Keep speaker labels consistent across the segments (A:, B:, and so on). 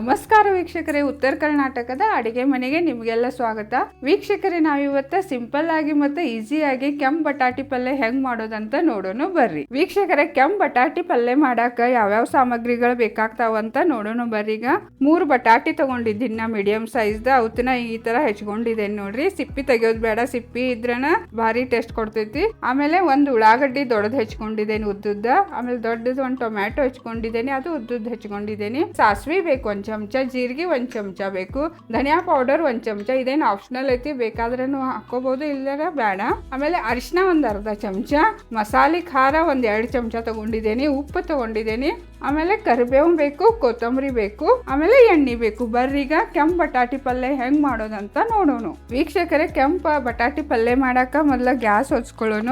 A: ನಮಸ್ಕಾರ ವೀಕ್ಷಕರೇ, ಉತ್ತರ ಕರ್ನಾಟಕದ ಅಡಿಗೆ ಮನೆಗೆ ನಿಮಗೆಲ್ಲ ಸ್ವಾಗತ. ವೀಕ್ಷಕರೇ, ನಾವಿವತ್ತ ಸಿಂಪಲ್ ಆಗಿ ಮತ್ತೆ ಈಸಿಯಾಗಿ ಕೆಂಪ್ ಬಟಾಟಿ ಪಲ್ಯ ಹೆಂಗ್ ಮಾಡೋದಂತ ನೋಡೋಣ ಬರ್ರಿ. ವೀಕ್ಷಕರೇ, ಕೆಂಪ್ ಬಟಾಟಿ ಪಲ್ಯ ಮಾಡಾಕ ಯಾವ್ಯಾವ ಸಾಮಗ್ರಿಗಳು ಬೇಕಾಗ್ತಾವಂತ ನೋಡೋಣ ಬರ್ರಿ. ಈಗ ಮೂರು ಬಟಾಟಿ ತಗೊಂಡಿದ್ದೀನಿ, ನಾ ಮೀಡಿಯಂ ಸೈಜ್ದ ಅವತ್ತಿನ ಈ ತರ ಹೆಚ್ಕೊಂಡಿದ್ದೇನೆ ನೋಡ್ರಿ. ಸಿಪ್ಪಿ ತೆಗಿಯೋದ್ ಬೇಡ, ಸಿಪ್ಪಿ ಇದ್ರನ ಭಾರಿ ಟೇಸ್ಟ್ ಕೊಡ್ತೈತಿ. ಆಮೇಲೆ ಒಂದು ಉಳ್ಳಾಗಡ್ಡಿ ದೊಡ್ಡದ್ ಹೆಚ್ಕೊಂಡಿದ್ದೇನೆ ಉದ್ದುದ್ದ. ಆಮೇಲೆ ದೊಡ್ಡದು ಒಂದು ಟೊಮ್ಯಾಟೊ ಹೆಚ್ಕೊಂಡಿದ್ದೇನೆ ಅದು ಉದ್ದುದ್ದು ಹೆಚ್ಕೊಂಡಿದ್ದೇನೆ ಸಾಸ್ವಿ ಬೇಕು ಒಂದ್ ಚಮಚ, ಜೀರಿಗೆ ಒಂದು ಚಮಚ ಬೇಕು. ಧನಿಯಾ ಪೌಡರ್ ಒಂದು ಚಮಚ. ಇದೇನು ಆಪ್ಷನಲ್ ಐತಿ ಬೇಕಾದ್ರೆ ಹಾಕೋಬಹುದು ಇಲ್ಲರ ಬೇಡ. ಆಮೇಲೆ ಅರಿಶಿನ ಒಂದು ಅರ್ಧ ಚಮಚ. ಮಸಾಲೆ, ಖಾರ ಒಂದು ಎರಡು ಚಮಚ ತಗೊಂಡಿದ್ದೇನೆ, ಉಪ್ಪು ತಗೊಂಡಿದ್ದೇನೆ. ಆಮೇಲೆ ಕರಿಬೇವು ಬೇಕು, ಕೊತ್ತಂಬರಿ ಬೇಕು. ಆಮೇಲೆ ಎಣ್ಣೆ ಬೇಕು. ಬರ್ರೀಗ ಕೆಂಪು ಬಟಾಟಿ ಪಲ್ಯ ಹೆಂಗ್ ಮಾಡೋದಂತ ನೋಡೋಣ. ವೀಕ್ಷಕರೇ, ಕೆಂಪು ಬಟಾಟಿ ಪಲ್ಯ ಮಾಡಾಕ ಮೊದಲ ಗ್ಯಾಸ್ ಹೊಚ್ಕೊಳ್ಳೋಣ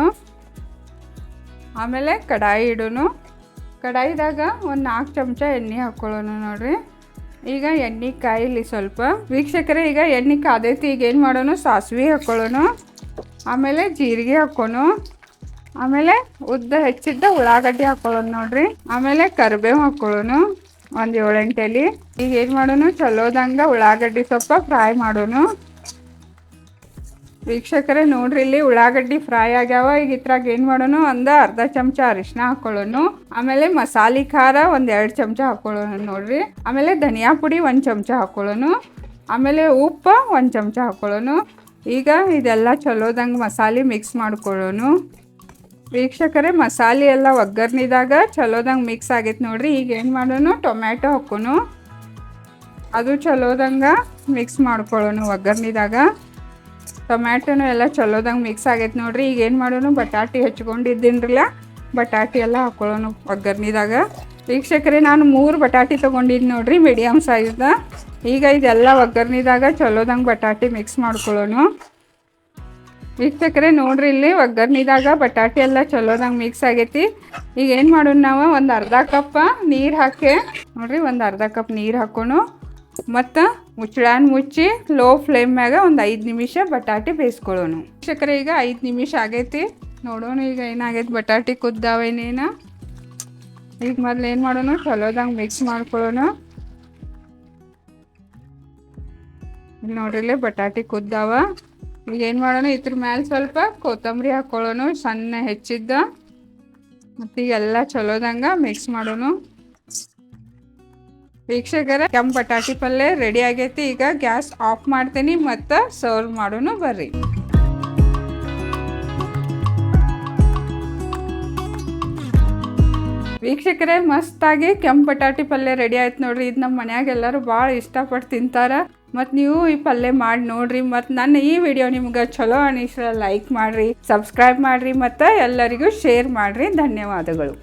A: ಆಮೇಲೆ ಕಡಾಯಿ ಇಡೋನು ಕಡಾಯಿದಾಗ ಒಂದು ನಾಲ್ಕು ಚಮಚ ಎಣ್ಣೆ ಹಾಕ್ಕೊಳ್ಳೋಣ ನೋಡ್ರಿ. ಈಗ ಎಣ್ಣೆ ಕಾಯಿಲಿ ಸ್ವಲ್ಪ. ವೀಕ್ಷಕರೇ, ಈಗ ಎಣ್ಣೆ ಕಾದೈತಿ, ಈಗ ಏನು ಮಾಡೋಣ ಸಾಸಿವೆ ಹಾಕ್ಕೊಳ್ಳೋಣ ಆಮೇಲೆ ಜೀರಿಗೆ ಹಾಕೋಣ ಆಮೇಲೆ ಉದ್ದ ಹೆಚ್ಚಿದ್ದ ಉಳ್ಳಾಗಡ್ಡಿ ಹಾಕ್ಕೊಳ್ಳೋಣ ನೋಡ್ರಿ. ಆಮೇಲೆ ಕರಿಬೇವು ಹಾಕ್ಕೊಳ್ಳೋಣ ಒಂದು ಏಳೆಂಟಲ್ಲಿ ಈಗ ಏನು ಮಾಡೋಣ ಚಲೋದಂಗ ಉಳ್ಳಾಗಡ್ಡಿ ಸ್ವಲ್ಪ ಫ್ರೈ ಮಾಡೋಣ ವೀಕ್ಷಕರೇ, ನೋಡ್ರಿ, ಇಲ್ಲಿ ಉಳ್ಳಾಗಡ್ಡಿ ಫ್ರೈ ಆಗ್ಯಾವ. ಈಗ ಇದ್ರಾಗ ಏನು ಮಾಡೋಣ ಒಂದು ಅರ್ಧ ಚಮಚ ಅರಿಶಿನ ಹಾಕೊಳ್ಳೋಣ ಆಮೇಲೆ ಮಸಾಲೆ ಖಾರ ಒಂದು ಎರಡು ಚಮಚ ಹಾಕೊಳ್ಳೋಣ ನೋಡ್ರಿ. ಆಮೇಲೆ ಧನಿಯಾ ಪುಡಿ ಒಂದು ಚಮಚ ಹಾಕೊಳ್ಳೋಣ ಆಮೇಲೆ ಉಪ್ಪು ಒಂದು ಚಮಚ ಹಾಕೊಳ್ಳೋಣ ಈಗ ಇದೆಲ್ಲ ಚಲೋದಂಗೆ ಮಸಾಲೆ ಮಿಕ್ಸ್ ಮಾಡ್ಕೊಳ್ಳೋನು. ವೀಕ್ಷಕರೇ, ಮಸಾಲೆ ಎಲ್ಲ ಒಗ್ಗರ್ನಿದಾಗ ಚಲೋದಂಗೆ ಮಿಕ್ಸ್ ಆಗೈತೆ ನೋಡ್ರಿ. ಈಗ ಏನು ಮಾಡೋಣ ಟೊಮ್ಯಾಟೊ ಹಾಕೋನು ಅದು ಚಲೋದಂಗೆ ಮಿಕ್ಸ್ ಮಾಡ್ಕೊಳ್ಳೋಣ ಒಗ್ಗರ್ನಿದಾಗ. ಟೊಮ್ಯಾಟೊನು ಎಲ್ಲ ಚಲೋದಂಗೆ ಮಿಕ್ಸ್ ಆಗೈತೆ ನೋಡ್ರಿ. ಈಗ ಏನು ಮಾಡೋಣ ಬಟಾಟಿ ಹೆಚ್ಕೊಂಡಿದ್ದೀನ್ರಲ್ಲ, ಬಟಾಟಿ ಎಲ್ಲ ಹಾಕೊಳ್ಳೋಣ ಒಗ್ಗರ್ನಿದಾಗ ವೀಕ್ಷಕರೇ, ನಾನು ಮೂರು ಬಟಾಟಿ ತೊಗೊಂಡಿದ್ದು ನೋಡ್ರಿ ಮೀಡಿಯಮ್ ಸೈಜ್ದ ಈಗ ಇದೆಲ್ಲ ಒಗ್ಗರ್ನಿದಾಗ ಚಲೋದಂಗೆ ಬಟಾಟಿ ಮಿಕ್ಸ್ ಮಾಡ್ಕೊಳ್ಳೋಣ ವೀಕ್ಷಕರೇ, ನೋಡ್ರಿ ಇಲ್ಲಿ ಒಗ್ಗರ್ನಿದಾಗ ಬಟಾಟಿ ಎಲ್ಲ ಚಲೋದಂಗೆ ಮಿಕ್ಸ್ ಆಗೈತಿ. ಈಗ ಏನು ಮಾಡೋಣ ನಾವು, ಒಂದು ಅರ್ಧ ಕಪ್ ನೀರು ಹಾಕಿ, ನೋಡ್ರಿ, ಒಂದು ಅರ್ಧ ಕಪ್ ನೀರು ಹಾಕೋಣ ಮತ್ತು ಮುಚ್ಚಳಾನ್ ಮುಚ್ಚಿ ಲೋ ಫ್ಲೇಮ್ ಮ್ಯಾಗ ಒಂದು ಐದು ನಿಮಿಷ ಬಟಾಟೆ ಬೇಯಿಸ್ಕೊಳ್ಳೋಣ ವೀಕ್ಷಕರೇ, ಈಗ ಐದು ನಿಮಿಷ ಆಗೈತಿ. ನೋಡೋಣ ಈಗ ಏನಾಗೈತಿ ಬಟಾಟೆ ಕುದ್ದಾವೇನೇನ ಈಗ ಮೊದಲು ಏನು ಮಾಡೋಣ ಚಲೋದಂಗೆ ಮಿಕ್ಸ್ ಮಾಡ್ಕೊಳ್ಳೋಣ ಇಲ್ಲಿ ನೋಡ್ರಿ ಬಟಾಟೆ ಕುದ್ದಾವ. ಈಗ ಏನು ಮಾಡೋಣ ಇದ್ರ ಮ್ಯಾಲೆ ಸ್ವಲ್ಪ ಕೊತ್ತಂಬರಿ ಹಾಕ್ಕೊಳ್ಳೋಣ ಸಣ್ಣ ಹೆಚ್ಚಿದ್ದ. ಮತ್ತು ಈಗೆಲ್ಲ ಚಲೋದಂಗೆ ಮಿಕ್ಸ್ ಮಾಡೋಣ ವೀಕ್ಷಕರ, ಕೆಂಪು ಬಟಾಟಿ ಪಲ್ಯ ರೆಡಿ ಆಗೈತಿ. ಈಗ ಗ್ಯಾಸ್ ಆಫ್ ಮಾಡ್ತೀನಿ. ಮತ್ತು ಸರ್ವ್ ಮಾಡೋಣ ಬರ್ರಿ. ವೀಕ್ಷಕರೇ, ಮಸ್ತಾಗಿ ಕೆಂಪು ಬಟಾಟಿ ಪಲ್ಯ ರೆಡಿ ಆಯ್ತು ನೋಡ್ರಿ. ಇದು ನಮ್ಮ ಮನ್ಯಾಗ ಎಲ್ಲರೂ ಭಾಳ ಇಷ್ಟಪಟ್ಟು ತಿಂತಾರ. ಮತ್ತು ನೀವು ಈ ಪಲ್ಯ ಮಾಡಿ ನೋಡ್ರಿ. ಮತ್ತು ನನ್ನ ಈ ವಿಡಿಯೋ ನಿಮ್ಗೆ ಚಲೋ ಅನಿಸಿದ್ರೆ ಲೈಕ್ ಮಾಡಿರಿ, ಸಬ್ಸ್ಕ್ರೈಬ್ ಮಾಡಿರಿ, ಮತ್ತು ಎಲ್ಲರಿಗೂ ಶೇರ್ ಮಾಡಿರಿ. ಧನ್ಯವಾದಗಳು.